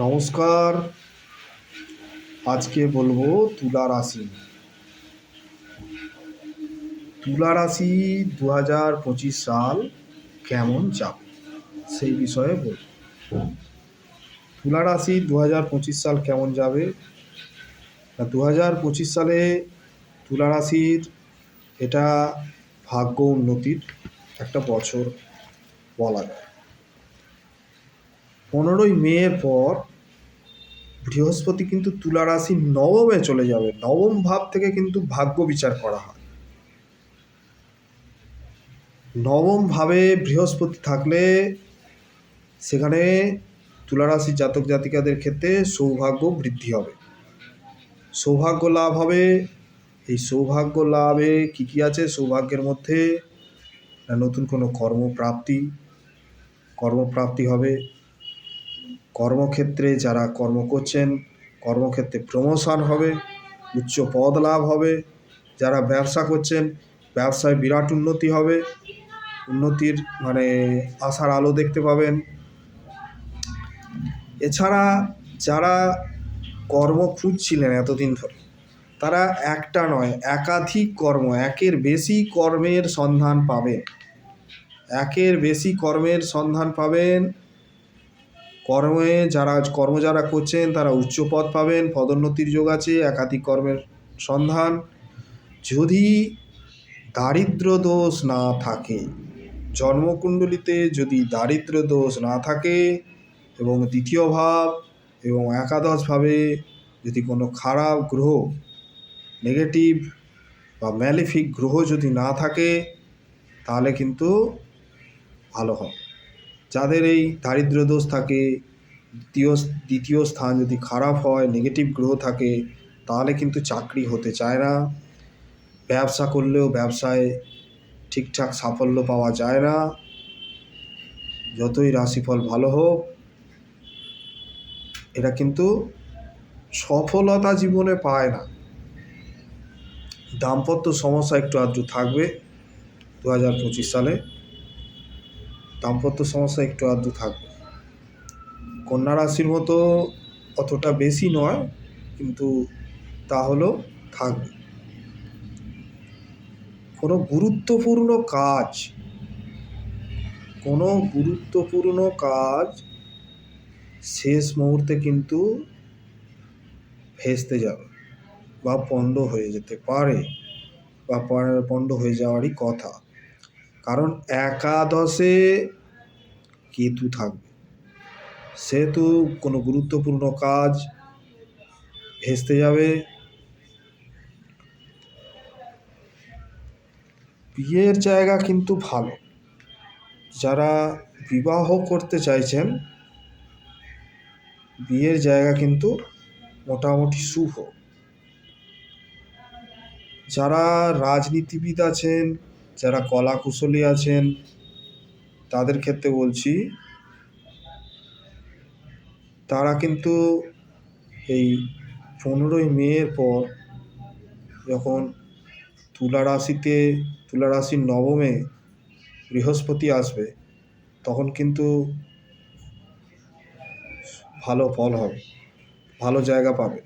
নমস্কার। আজকে বলব তুলা রাশি। তুলা রাশি দু হাজার পঁচিশ সাল কেমন যাবে সেই বিষয়ে বলব। তুলা রাশি দু হাজার পঁচিশ সাল কেমন যাবে? দু হাজার পঁচিশ সালে তুলা রাশির এটা ভাগ্য উন্নতির একটা বছর বলা যায়। পনেরোই মের পর বৃহস্পতি কিন্তু তুলা রাশির নবমে চলে যাবে। নবম ভাব থেকে কিন্তু ভাগ্য বিচার করা হয়। নবম ভাবে বৃহস্পতি থাকলে সেখানে তুলা রাশির জাতক জাতিকাদের ক্ষেত্রে সৌভাগ্য বৃদ্ধি হবে। সৌভাগ্য লাভ হবে। এই সৌভাগ্য লাভে কী কী আছে? সৌভাগ্যের মধ্যে নতুন কোনো কর্মপ্রাপ্তি কর্মপ্রাপ্তি হবে। কর্মক্ষেত্রে যারা কর্ম করছেন, কর্মক্ষেত্রে প্রমোশন হবে, উচ্চ পদ লাভ হবে। যারা ব্যবসা করছেন, ব্যবসায় বিরাট উন্নতি হবে। উন্নতির মানে আশার আলো দেখতে পাবেন। এছাড়া যারা কর্ম খুঁজছিলেন এতদিন ধরে, তারা একটা নয়, একাধিক কর্ম, একের বেশি কর্মের সন্ধান পাবেন। একের বেশি কর্মের সন্ধান পাবেন কর্মে যারা, কর্ম যারা করছেন তারা উচ্চ পদ পাবেন, পদোন্নতির যোগ আছে, একাধিক কর্মের সন্ধান। যদি দারিদ্র দোষ না থাকে, জন্মকুণ্ডলিতে যদি দারিদ্র দোষ না থাকে এবং দ্বিতীয় ভাব এবং একাদশভাবে যদি কোনো খারাপ গ্রহ নেগেটিভ বা ম্যালিফিক গ্রহ যদি না থাকে, তাহলে কিন্তু ভালো হয়। যাদের এই দারিদ্র দোষ থাকে, দ্বিতীয় দ্বিতীয় স্থান যদি খারাপ হয় নেগেটিভ গ্রহ থাকে, তাহলে কিন্তু চাকরি হতে চায় না। ব্যবসা করলেও ব্যবসায় ঠিকঠাক সাফল্য পাওয়া যায় না। যতই রাশিফল ভালো হোক, এরা কিন্তু সফলতা জীবনে পায় না। দাম্পত্য সমস্যা একটু আধটু থাকবে। দু হাজার পঁচিশ সালে দাম্পত্য সমস্যা একটু আধটু থাকবে কন্যা রাশির মতো অতটা বেশি নয়, কিন্তু তা হলেও থাকবে। কোনো গুরুত্বপূর্ণ কাজ, কোনো গুরুত্বপূর্ণ কাজ শেষ মুহূর্তে কিন্তু ভেস্তে যাবে বা পণ্ড হয়ে যেতে পারে বা পণ্ড হয়ে যাওয়ারই কথা। কারণ একাদশে কেতু থাকবে। সেহেতু কোনো গুরুত্বপূর্ণ কাজ ভেস্তে যাবে। বিয়ের জায়গা কিন্তু ভালো। যারা বিবাহ করতে চাইছেন, বিয়ের জায়গা কিন্তু মোটামুটি শুভ। যারা রাজনীতিবিদ আছেন যারা কলা কুশলী আছেন, তাদের ক্ষেত্রে বলছি, তারা কিন্তু এই পনেরোই মের পর যখন তুলা রাশিতে, তুলা রাশির নবমে বৃহস্পতি আসবে, তখন কিন্তু ভালো ফল হবে, ভালো জায়গা পাবে।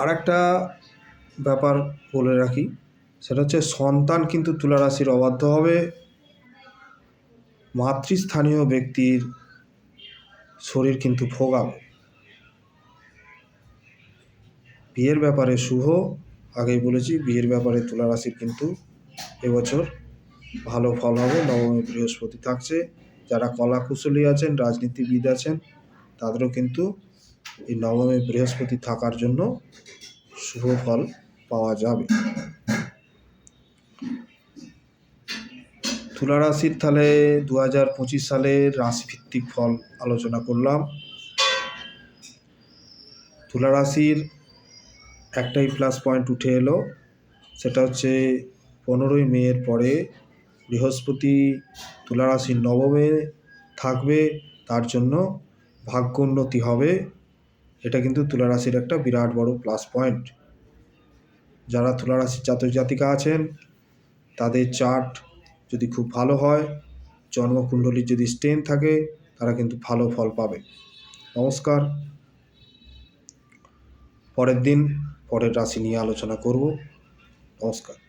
আর একটা ব্যাপার বলে রাখি, সেটা হচ্ছে সন্তান কিন্তু তুলা রাশির অবাধ্য হবে। মাতৃস্থানীয় ব্যক্তির শরীর কিন্তু ভোগাবে বিয়ের ব্যাপারে শুভ, আগেই বলেছি, বিয়ের ব্যাপারে তুলা রাশির কিন্তু এবছর ভালো ফল হবে। নবমী বৃহস্পতি থাকছে, যারা কলা কুশলী আছেন, রাজনীতিবিদ আছেন, তাদেরও কিন্তু এই নবমী বৃহস্পতি থাকার জন্য শুভ ফল পাওয়া যাবে। তুলা রাশির তাহলে দু হাজার পঁচিশ সালের রাশিভিত্তিক ফল আলোচনা করলাম। তুলা রাশির একটাই প্লাস পয়েন্ট উঠে এলো, সেটা হচ্ছে পনেরোই মের পরে বৃহস্পতি তুলা রাশির নবমে থাকবে, তার জন্য ভাগ্য উন্নতি হবে। এটা কিন্তু তুলা রাশির একটা বিরাট বড় প্লাস পয়েন্ট যারা তুলা রাশির জাতক জাতিকা আছেন, তাদের চার্ট যদি খুব ভালো হয়, জন্মকুণ্ডলীর যদি স্ট্রেন থাকে, তারা কিন্তু ভালো ফল পাবে। নমস্কার। পরের দিন পরের রাশি নিয়ে আলোচনা করব। নমস্কার।